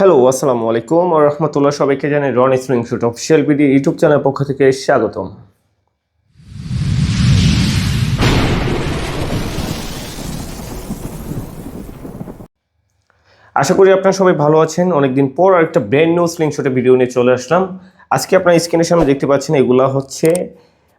Hello, আসসালামু আলাইকুম আর রহমতুল্লাহ সবাইকে জানাই Ron sling shot official BD YouTube channel পক্ষ থেকে স্বাগতম। আশা করি আপনারা সবাই ভালো আছেন। অনেকদিন পর আরেকটা ব্র্যান্ড নিউ স্লিং শটে ভিডিও নিয়ে চলে আসলাম। আজকে আপনার স্ক্রিনের সামনে দেখতে পাচ্ছেন এগুলা হচ্ছে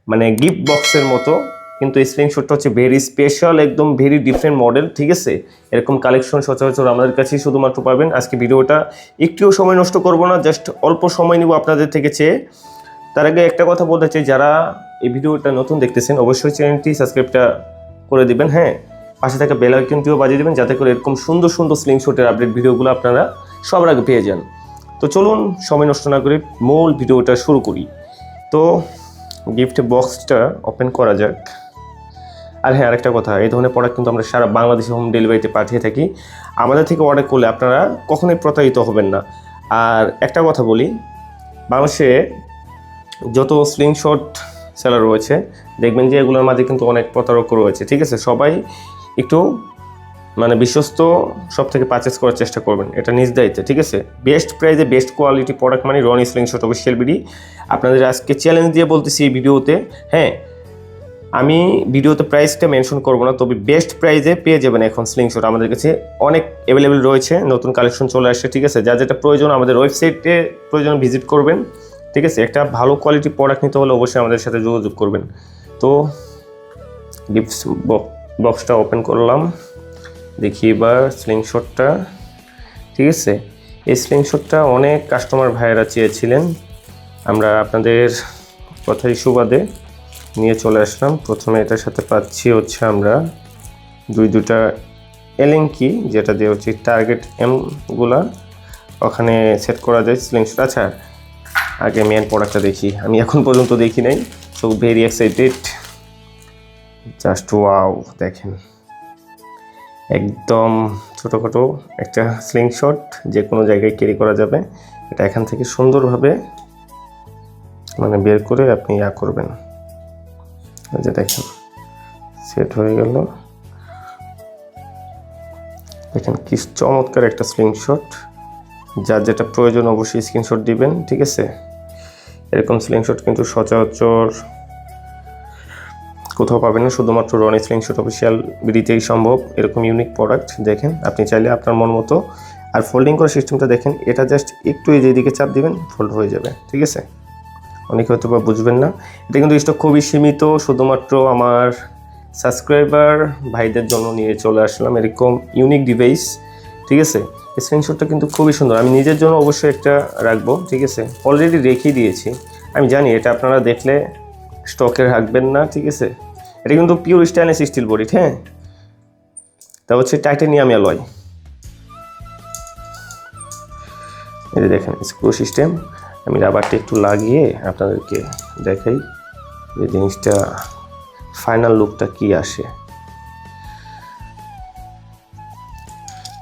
মানে গিফট বক্সের মতো। কিন্তু স্লিং শটটা হচ্ছে ভেরি স্পেশাল একদম ভেরি ডিফারেন্ট মডেল ঠিক আছে? এরকম কালেকশন সচরাচর আমাদের কাছেই শুধুমাত্র পাবেন। আজকে ভিডিওটা একটুও সময় নষ্ট করব না জাস্ট অল্প সময় নিব আপনাদের থেকে চেয়ে। তার আগে একটা কথা বলতে চাই, যারা এই ভিডিওটা নতুন দেখতেছেন, অবশ্যই চ্যানেলটি সাবস্ক্রাইবটা করে দিবেন হ্যাঁ? পাশে থাকা বেল আইকনটিও বাজিয়ে দেবেন, যাতে করে এরকম সুন্দর সুন্দর স্লিং আপডেট ভিডিওগুলো আপনারা সবার আগে পেয়ে যান। তো চলুন, সময় নষ্ট না করে মূল ভিডিওটা শুরু করি। তো গিফট বক্সটা ওপেন করা যাক। আর হ্যাঁ আরেকটা কথা, এই ধরনের প্রোডাক্ট কিন্তু আমরা সারা বাংলাদেশে হোম ডেলিভারিতে পাঠিয়ে থাকি। আমাদের থেকে অর্ডার করলে আপনারা কখনোই প্রতারিত হবেন না। আর একটা কথা বলি, বাংলাদেশে যত স্লিং শট সেলার রয়েছে, দেখবেন যে এগুলোর মাঝে কিন্তু অনেক প্রতারক রয়েছে, ঠিক আছে? সবাই একটু মানে বিশ্বস্ত সব থেকে পারচেস করার চেষ্টা করবেন, এটা নিজ দায়িত্বে, ঠিক আছে? বেস্ট প্রাইসে বেস্ট কোয়ালিটি প্রোডাক্ট মানে Roni sling shot official BD আপনাদের আজকে চ্যালেঞ্জ দিয়ে বলতেছি এই ভিডিওতে হ্যাঁ আমি ভিডিওতে প্রাইসটা মেনশন করব না, তবে বেস্ট প্রাইজে পেয়ে যাবেন এখন স্লিংশট আমাদের কাছে অনেক অ্যাভেলেবেল রয়েছে, নতুন কালেকশন চলে আসছে, ঠিক আছে? যা যেটা প্রয়োজন আমাদের ওয়েবসাইটে প্রয়োজন ভিজিট করবেন, ঠিক আছে? একটা ভালো কোয়ালিটি প্রোডাক্ট নিতে হলে অবশ্যই আমাদের সাথে যোগাযোগ করবেন। তো গিফট বক্সটা ওপেন করলাম, দেখি এবার স্লিংশটটা ঠিক আছে? এই স্লিংশটটা অনেক কাস্টমার ভাইয়েরা চেয়েছিলেন। আমরা আপনাদের কথাই সুবাদে নিয়ে চলে আসলাম। প্রথমে এটার সাথে পাচ্ছি হচ্ছে আমরা দুই দুটা এলেঙ্কি যেটা দিয়ে হচ্ছে টার্গেট এমগুলা ওখানে সেট করা যায় স্লিংশট আচ্ছা আগে মেন প্রোডাক্টটা দেখি। আমি এখন পর্যন্ত দেখি নাই। So very excited just wow দেখেন। একদম ছোটোখাটো একটা স্লিংশট যে কোনো জায়গায় ক্যারি করা যাবে। এটা এখান থেকে সুন্দরভাবে মানে বের করে আপনি ইয়া করবেন। যে দেখেন সেট হয়ে গেল। দেখেন কি চমৎকার একটা স্লিংশট যার যেটা প্রয়োজন অবশ্যই স্ক্রিনশট দিবেন, ঠিক আছে? এরকম স্লিংশট কিন্তু সচরাচর কোথাও পাবেন না, শুধুমাত্র রনি স্লিংশট অফিসিয়াল বিডিতেই সম্ভব। এরকম ইউনিক প্রোডাক্ট দেখেন, আপনি চাইলে আপনার মন মতো আর ফোল্ডিং করার সিস্টেমটা দেখেন, এটা জাস্ট একটু এই যেদিকে চাপ দিবেন ফোল্ড হয়ে যাবে, ঠিক আছে? অনেকে হয়তো বা বুঝবেন না। এটা কিন্তু স্টক খুবই সীমিত, শুধুমাত্র আমার সাবস্ক্রাইবার ভাইদের জন্য নিয়ে চলে আসলাম এরকম ইউনিক ডিভাইস ঠিক আছে? স্ক্রিনশটটা কিন্তু খুবই সুন্দর। আমি নিজের জন্য অবশ্যই একটা রাখব, ঠিক আছে? অলরেডি রেখে দিয়েছি। আমি জানি এটা আপনারা দেখলে স্টকে রাখবেন না, ঠিক আছে? এটা কিন্তু পিওর স্টেনলেস স্টিল বডি হ্যাঁ তা হচ্ছে টাইটানিয়াম অ্যালয় যে দেখেন স্ক্রু সিস্টেম আমি রাবারটা একটু লাগিয়ে আপনাদেরকে দেখাই যে জিনিসটা ফাইনাল লুকটা কি আসে।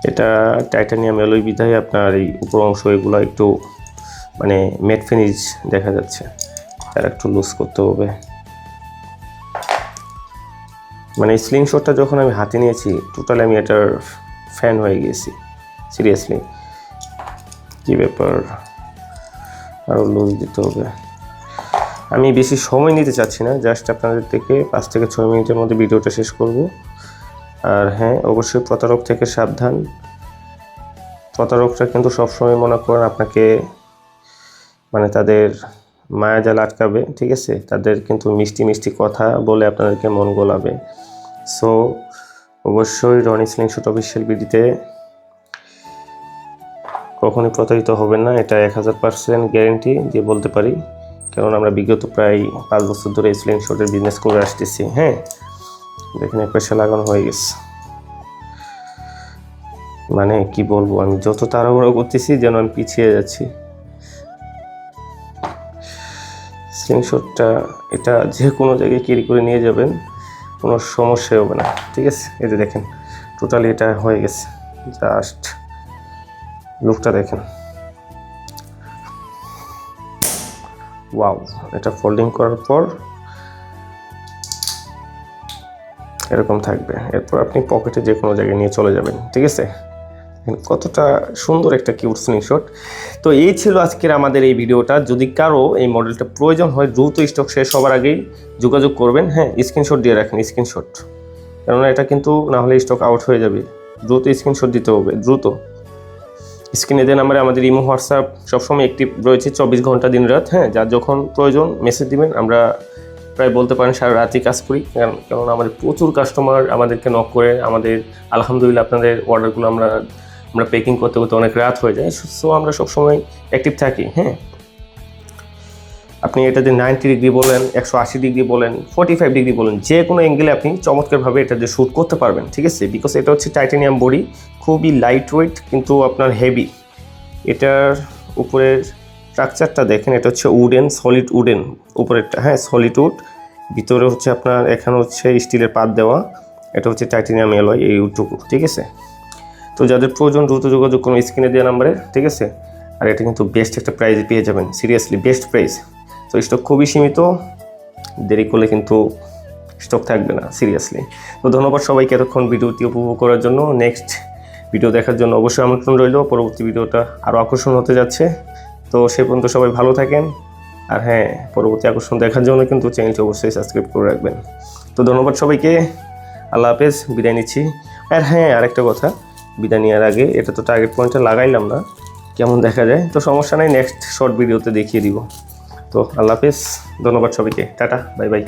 এটা টাইটানিয়াম এলোই বিধায় আপনার এই উপর অংশ এগুলো একটু মানে মেট ফিনিশ দেখা যাচ্ছে। তার একটু লুজ করতে হবে। মানে স্লিং শটটা যখন আমি হাতে নিয়েছি টোটালি আমি এটার ফ্যান হয়ে গেছি সিরিয়াসলি কী ব্যাপার? আরও লুজ দিতে হবে। আমি বেশি সময় নিতে চাচ্ছি না জাস্ট আপনাদের থেকে পাঁচ থেকে ছয় মিনিটের মধ্যে ভিডিওটা শেষ করব। আর হ্যাঁ অবশ্যই প্রতারক থেকে সাবধান। প্রতারকরা কিন্তু সবসময় মনে করেন আপনাকে মানে তাদের মায়াজাল আটকাবে, ঠিক আছে? তাদের কিন্তু মিষ্টি মিষ্টি কথা বলে আপনাদেরকে মন গোলাবে। সো অবশ্যই রনি স্লিংশট অফিসিয়াল বিডিতে কখনোই প্রতারিত হবেন না, এটা এক হাজার পার্সেন্ট গ্যারেন্টি দিয়ে বলতে পারি। কারণ আমরা বিগত প্রায় পাঁচ বছর ধরে স্লিং শটের বিজনেস করে আসতেছি হ্যাঁ? দেখেন এক পয়সা লাগানো হয়ে গেছে। মানে কি বলব, আমি যত তাড়াহুড়ো করতেছি যেন আমি পিছিয়ে যাচ্ছি। স্লিং শটটা এটা যে কোনো জায়গায় ক্যারি করে নিয়ে যাবেন, কোনো সমস্যা হবে না, ঠিক আছে? এই যে দেখেন টোটালি এটা হয়ে গেছে জাস্ট লুকটা দেখেন। ওয়াও, এটা ফোল্ডিং করার পর এরকম থাকবে। এরপর আপনি পকেটে যে কোনো জায়গায় নিয়ে চলে যাবেন, ঠিক আছে? কতটা সুন্দর একটা কিউট স্ক্রিনশট তো এই ছিল আজকের আমাদের এই ভিডিওটা। যদি কারও এই মডেলটা প্রয়োজন হয়, দ্রুত স্টক শেষ হবার আগেই যোগাযোগ করবেন। হ্যাঁ স্ক্রিনশট দিয়ে রাখেন স্ক্রিনশট কেননা এটা কিন্তু না হলে স্টক আউট হয়ে যাবে। দ্রুত স্ক্রিনশট দিতে হবে, দ্রুত। স্ক্রিনে দেন নাম্বারে আমাদের ইমো, হোয়াটসঅ্যাপ সবসময় অ্যাক্টিভ রয়েছে চব্বিশ ঘণ্টা দিন রাত হ্যাঁ যার যখন প্রয়োজন মেসেজ দিবেন, আমরা প্রায় বলতে পারেন সারা রাতই কাজ করি। কারণ কারণ আমাদের প্রচুর কাস্টমার আমাদেরকে নক করে, আমাদের আলহামদুলিল্লাহ আপনাদের অর্ডারগুলো আমরা আমরা প্যাকিং করতে করতে অনেক রাত হয়ে যায়। সো আমরা সবসময় অ্যাক্টিভ থাকি হ্যাঁ। আপনি এটা এটাতে নাইনটি ডিগ্রি বলেন, একশো আশি ডিগ্রি বলেন ফোর্টি ফাইভ ডিগ্রি বলেন যে কোনো অ্যাঙ্গেলে আপনি চমৎকারভাবে এটা দিয়ে শ্যুট করতে পারবেন, ঠিক আছে? বিকজ এটা হচ্ছে টাইটানিয়াম বডি খুবই লাইট ওয়েট কিন্তু আপনার হেভি এটার উপরের স্ট্রাকচারটা দেখেন, এটা হচ্ছে উডেন সলিড উডেন উপরেরটা হ্যাঁ সলিড উড ভিতরে হচ্ছে আপনার, এখানে হচ্ছে স্টিলের পাত দেওয়া, এটা হচ্ছে টাইটানিয়াম এলয় এই উডটুকু ঠিক আছে? তো যাদের প্রয়োজন দ্রুত যোগাযোগ করুন স্ক্রিনে দেওয়া নাম্বারে, ঠিক আছে? আর এটা কিন্তু বেস্ট একটা প্রাইজ পেয়ে যাবেন সিরিয়াসলি বেস্ট প্রাইস তো স্টক খুবই সীমিত, দেরি করলে কিন্তু স্টক থাকবে না সিরিয়াসলি তো ধন্যবাদ সবাইকে এতক্ষণ ভিডিওটি উপভোগ করার জন্য। নেক্সট ভিডিও দেখার জন্য অবশ্যই আমন্ত্রণ রইল। পরবর্তী ভিডিওটা আরও আকর্ষণ হতে যাচ্ছে। তো সে পর্যন্ত সবাই ভালো থাকেন। আর হ্যাঁ পরবর্তী আকর্ষণ দেখার জন্য কিন্তু চ্যানেলটি অবশ্যই সাবস্ক্রাইব করে রাখবেন। তো ধন্যবাদ সবাইকে। আল্লাহ হাফেজ, বিদায় নিচ্ছি। আর হ্যাঁ আরেকটা কথা, বিদায় নেওয়ার আগে এটা তো টার্গেট পয়েন্টটা লাগাইলাম না। কেমন দেখা যায়? তো সমস্যা নেই নেক্সট শর্ট ভিডিওতে দেখিয়ে দিব। তো আল্লাহ হাফিজ ধন্যবাদ সবাইকে। Tata bye bye.